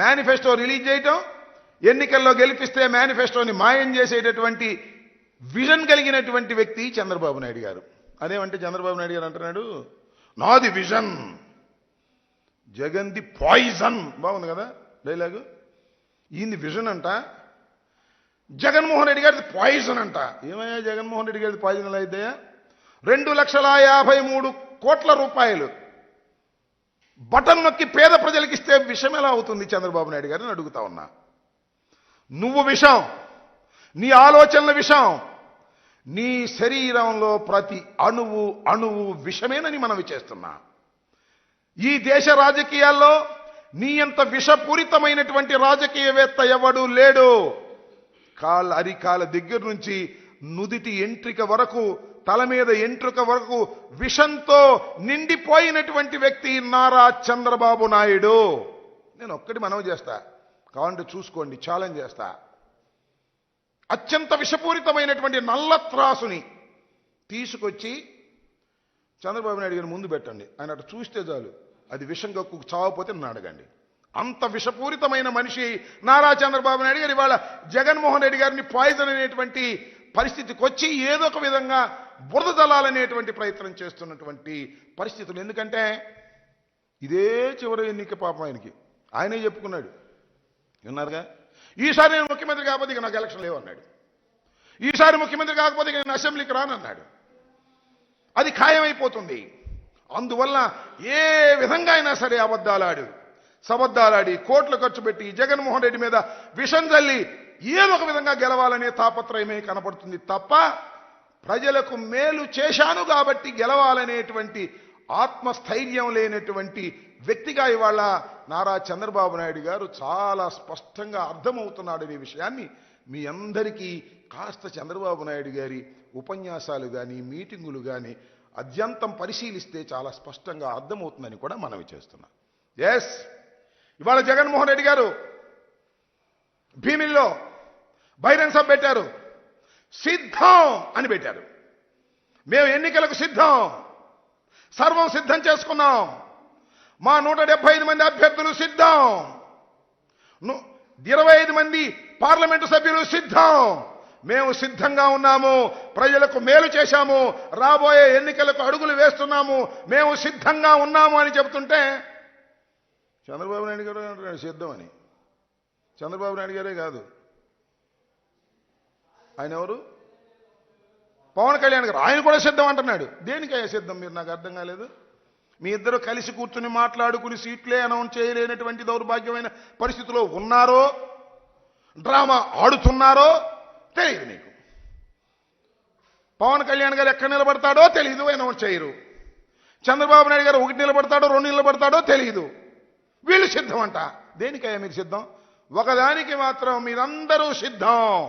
Manifesto release చేయటం ఎన్నికల్లో గెలిపిస్తే మేనిఫెస్టోని మాయం చేసేటటువంటి విజన్ కలిగినటువంటి వ్యక్తి చంద్రబాబు నాయుడు గారు. అదేమంటే చంద్రబాబు నాయుడు గారు అంటున్నాడు నాది విజన్ జగన్ ది పాయిజన్. బాగుంది కదా డైలాగు? ఈయనది విజన్ అంట జగన్మోహన్ రెడ్డి గారిది పాయిజన్ అంట. ఏమయ్యా జగన్మోహన్ రెడ్డి గారిది పాయిజన్ అయితే రెండు లక్షల యాభై మూడు కోట్ల రూపాయలు. బటన్ నొక్కి పేద ప్రజలకు ఇస్తే విషం ఎలా అవుతుంది చంద్రబాబు నాయుడు గారిని అడుగుతా ఉన్నా. నువ్వు విషం నీ ఆలోచనల విషం నీ శరీరంలో ప్రతి అణువు అణువు విషమేనని మనం చేస్తున్నా. ఈ దేశ రాజకీయాల్లో నీ అంత విషపూరితమైనటువంటి రాజకీయవేత్త ఎవడు లేడు. కాళ్ళ అరికాల దగ్గర నుంచి నుదిటి ఎంట్రిక వరకు తల మీద ఎంట్రుక వరకు విషంతో నిండిపోయినటువంటి వ్యక్తి నారా చంద్రబాబు నాయుడు. నేను ఒక్కటి మనవి చేస్తా. కావాలంటే చూసుకోండి ఛాలెంజ్ చేస్తా. అత్యంత విషపూరితమైనటువంటి నల్ల త్రాసుని తీసుకొచ్చి చంద్రబాబు నాయుడు గారిని ముందు పెట్టండి. ఆయన అటు చూస్తే చాలు. అది విషం కక్కు చావపోతే నన్ను అడగండి. అంత విషపూరితమైన మనిషి నారా చంద్రబాబు నాయుడు గారు ఇవాళ జగన్మోహన్ రెడ్డి గారిని పాయిజన్ అనేటువంటి పరిస్థితికి వచ్చి ఏదో ఒక విధంగా బురద జలాలనేటువంటి ప్రయత్నం చేస్తున్నటువంటి పరిస్థితులు. ఎందుకంటే ఇదే చివరి ఎన్నిక పాపం ఆయనకి. ఆయనే చెప్పుకున్నాడు. విన్నారుగా? ఈసారి నేను ముఖ్యమంత్రి కాకపోతే ఇక నాకు ఎలక్షన్ లేవన్నాడు. ఈసారి ముఖ్యమంత్రి కాకపోతే ఇక నేను అసెంబ్లీకి రానన్నాడు. అది ఖాయమైపోతుంది. అందువల్ల ఏ విధంగా అయినా సరే అబద్ధాలాడు సబద్ధాలాడి కోట్లు ఖర్చు పెట్టి జగన్మోహన్ రెడ్డి మీద విషం చల్లి ఏదో ఒక విధంగా గెలవాలనే తాపత్రయమే కనపడుతుంది తప్ప ప్రజలకు మేలు చేశాను కాబట్టి గెలవాలనేటువంటి ఆత్మస్థైర్యం లేనటువంటి వ్యక్తిగా ఇవాళ నారా చంద్రబాబు నాయుడు గారు చాలా స్పష్టంగా అర్థమవుతున్నాడనే విషయాన్ని. మీ అందరికీ కాస్త చంద్రబాబు నాయుడు గారి ఉపన్యాసాలు కానీ మీటింగులు కానీ అద్యంతం పరిశీలిస్తే చాలా స్పష్టంగా అర్థమవుతుందని కూడా మనవి చేస్తున్నాం. ఎస్ ఇవాళ జగన్మోహన్ రెడ్డి గారు భీమిల్లో బహిరంగ సభ పెట్టారు. సిద్ధం అని పెట్టారు. మేము ఎన్నికలకు సిద్ధం. సర్వం సిద్ధం చేసుకున్నాం. మా నూట డెబ్బై ఐదు మంది అభ్యర్థులు సిద్ధం. ఇరవై ఐదు మంది పార్లమెంటు సభ్యులు సిద్ధం. మేము సిద్ధంగా ఉన్నాము. ప్రజలకు మేలు చేశాము. రాబోయే ఎన్నికలకు అడుగులు వేస్తున్నాము. మేము సిద్ధంగా ఉన్నాము అని చెబుతుంటే చంద్రబాబు నాయుడు గారు సిద్ధం అని. చంద్రబాబు నాయుడు గారే కాదు. ఆయన ఎవరు? పవన్ కళ్యాణ్ గారు. ఆయన కూడా సిద్ధం అంటున్నాడు. దేనికయ్యా సిద్ధం? మీరు నాకు అర్థం కాలేదు. మీ ఇద్దరు కలిసి కూర్చుని మాట్లాడుకుని సీట్లే అనౌన్స్ చేయలేనటువంటి దౌర్భాగ్యమైన పరిస్థితిలో ఉన్నారో డ్రామా ఆడుతున్నారో తెలియదు నీకు పవన్ కళ్యాణ్ గారు ఎక్కడ నిలబడతాడో తెలియదు అనౌన్స్ చేయరు. చంద్రబాబు నాయుడు గారు ఒకటి నిలబడతాడో రెండు నిలబడతాడో తెలియదు వీళ్ళు సిద్ధం అంట దేనికయ్యా మీరు సిద్ధం? ఒకదానికి మాత్రం మీరందరూ సిద్ధం.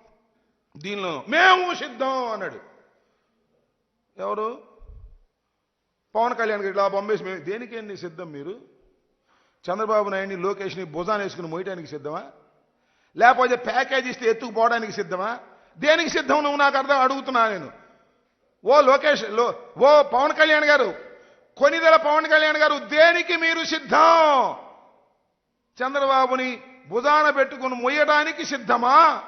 దీనిలో మేము సిద్ధం అన్నాడు. ఎవరు? పవన్ కళ్యాణ్ గారు ఇలా బొంబేసి మేము దేనికండి సిద్ధం మీరు? చంద్రబాబు నాయుడిని లోకేష్ని భుజాన్ని వేసుకుని మోయటానికి సిద్ధమా? లేకపోతే ప్యాకేజ్ ఇస్తే ఎత్తుకుపోవడానికి సిద్ధమా? దేనికి సిద్ధం నువ్వు నాకు అర్థం అడుగుతున్నా నేను. ఓ లోకేష్లో ఓ పవన్ కళ్యాణ్ గారు కొనిదల పవన్ కళ్యాణ్ గారు దేనికి మీరు సిద్ధం? చంద్రబాబుని భుజాన పెట్టుకుని మొయ్యడానికి సిద్ధమా?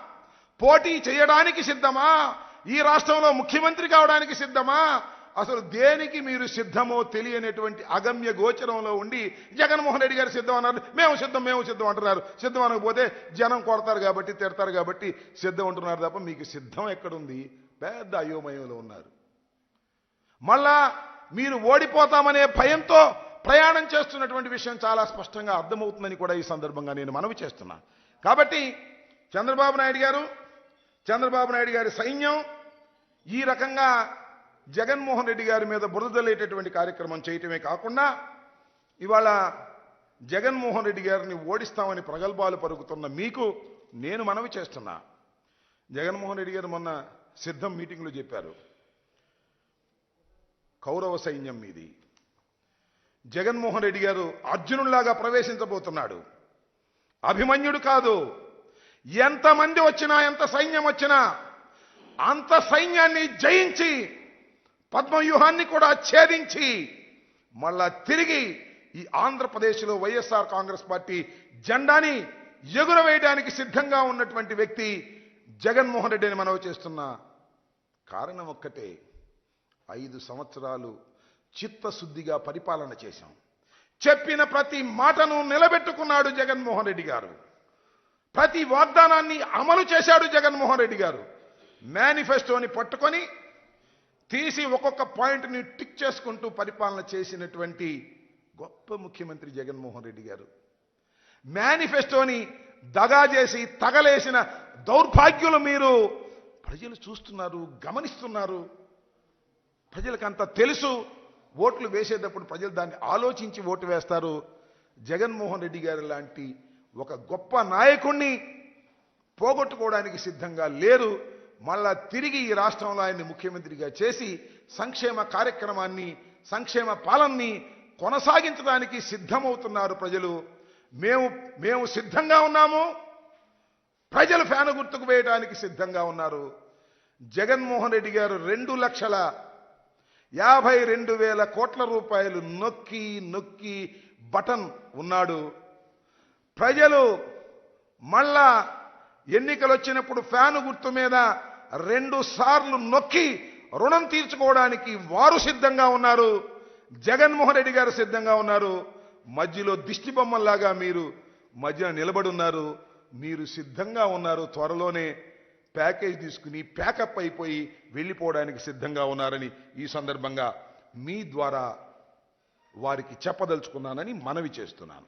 పోటీ చేయడానికి సిద్ధమా? ఈ రాష్ట్రంలో ముఖ్యమంత్రి కావడానికి సిద్ధమా? అసలు దేనికి మీరు సిద్ధమో తెలియనటువంటి అగమ్య గోచరంలో ఉండి జగన్మోహన్ రెడ్డి గారు సిద్ధం అన్నారు. మేము సిద్ధం మేము సిద్ధం అంటున్నారు. సిద్ధం అనకపోతే జనం కొడతారు కాబట్టి తిడతారు కాబట్టి సిద్ధం అంటున్నారు తప్ప మీకు సిద్ధం ఎక్కడుంది? పెద్ద అయోమయంలో ఉన్నారు. మళ్ళా మీరు ఓడిపోతామనే భయంతో ప్రయాణం చేస్తున్నటువంటి విషయం చాలా స్పష్టంగా అర్థమవుతుందని కూడా ఈ సందర్భంగా నేను మనవి చేస్తున్నా. కాబట్టి చంద్రబాబు నాయుడు గారు చంద్రబాబు నాయుడు గారి సైన్యం ఈ రకంగా జగన్మోహన్ రెడ్డి గారి మీద బురదలేటటువంటి కార్యక్రమం చేయటమే కాకుండా ఇవాళ జగన్మోహన్ రెడ్డి గారిని ఓడిస్తామని ప్రగల్భాలు పరుగుతున్న మీకు నేను మనవి చేస్తున్నా. జగన్మోహన్ రెడ్డి గారు మొన్న సిద్ధం మీటింగ్లో చెప్పారు. కౌరవ సైన్యం మీది. జగన్మోహన్ రెడ్డి గారు అర్జునుడిలాగా ప్రవేశించబోతున్నాడు. అభిమన్యుడు కాదు ఎంతమంది వచ్చినా ఎంత సైన్యం వచ్చినా అంత సైన్యాన్ని జయించి పద్మవ్యూహాన్ని కూడా ఛేదించి మళ్ళా తిరిగి ఈ ఆంధ్రప్రదేశ్లో వైఎస్ఆర్ కాంగ్రెస్ పార్టీ జెండాని ఎగురవేయడానికి సిద్ధంగా ఉన్నటువంటి వ్యక్తి జగన్మోహన్ రెడ్డిని మనవి చేస్తున్న కారణం ఒక్కటే. ఐదు సంవత్సరాలు చిత్తశుద్ధిగా పరిపాలన చేశాం. చెప్పిన ప్రతి మాటను నిలబెట్టుకున్నాడు జగన్మోహన్ రెడ్డి గారు. ప్రతి వాగ్దానాన్ని అమలు చేశాడు జగన్మోహన్ రెడ్డి గారు. మేనిఫెస్టోని పట్టుకొని తీసి ఒక్కొక్క పాయింట్ని టిక్ చేసుకుంటూ పరిపాలన చేసినటువంటి గొప్ప ముఖ్యమంత్రి జగన్మోహన్ రెడ్డి గారు. మేనిఫెస్టోని దగా చేసి తగలేసిన దౌర్భాగ్యులు మీరు ప్రజలు చూస్తున్నారు గమనిస్తున్నారు. ప్రజలకంత తెలుసు ఓట్లు వేసేటప్పుడు ప్రజలు దాన్ని ఆలోచించి ఓటు వేస్తారు. జగన్మోహన్ రెడ్డి గారు లాంటి ఒక గొప్ప నాయకుణ్ణి పోగొట్టుకోవడానికి సిద్ధంగా లేరు. మళ్ళా తిరిగి ఈ రాష్ట్రంలో ఆయన్ని ముఖ్యమంత్రిగా చేసి సంక్షేమ కార్యక్రమాన్ని సంక్షేమ పాలనని కొనసాగించడానికి సిద్ధమవుతున్నారు ప్రజలు. మేము మేము సిద్ధంగా ఉన్నాము. ప్రజలు ఫ్యాను గుర్తుకు వేయడానికి సిద్ధంగా ఉన్నారు. జగన్మోహన్ రెడ్డి గారు రెండు లక్షల యాభై రెండు వేల కోట్ల రూపాయలు నొక్కి నొక్కి బటన్ ఉన్నాడు. ప్రజలు మళ్ళా ఎన్నికలు వచ్చినప్పుడు ఫ్యాను గుర్తు మీద రెండు సార్లు నొక్కి రుణం తీర్చుకోవడానికి వారు సిద్ధంగా ఉన్నారు జగన్మోహన్ రెడ్డి గారు సిద్ధంగా ఉన్నారు మధ్యలో దిష్టి బొమ్మల్లాగా మీరు మధ్యన నిలబడి ఉన్నారు మీరు సిద్ధంగా ఉన్నారు త్వరలోనే ప్యాకేజ్ తీసుకుని ప్యాకప్ అయిపోయి వెళ్ళిపోవడానికి సిద్ధంగా ఉన్నారని ఈ సందర్భంగా మీ ద్వారా వారికి చెప్పదలుచుకున్నానని మనవి చేస్తున్నాను.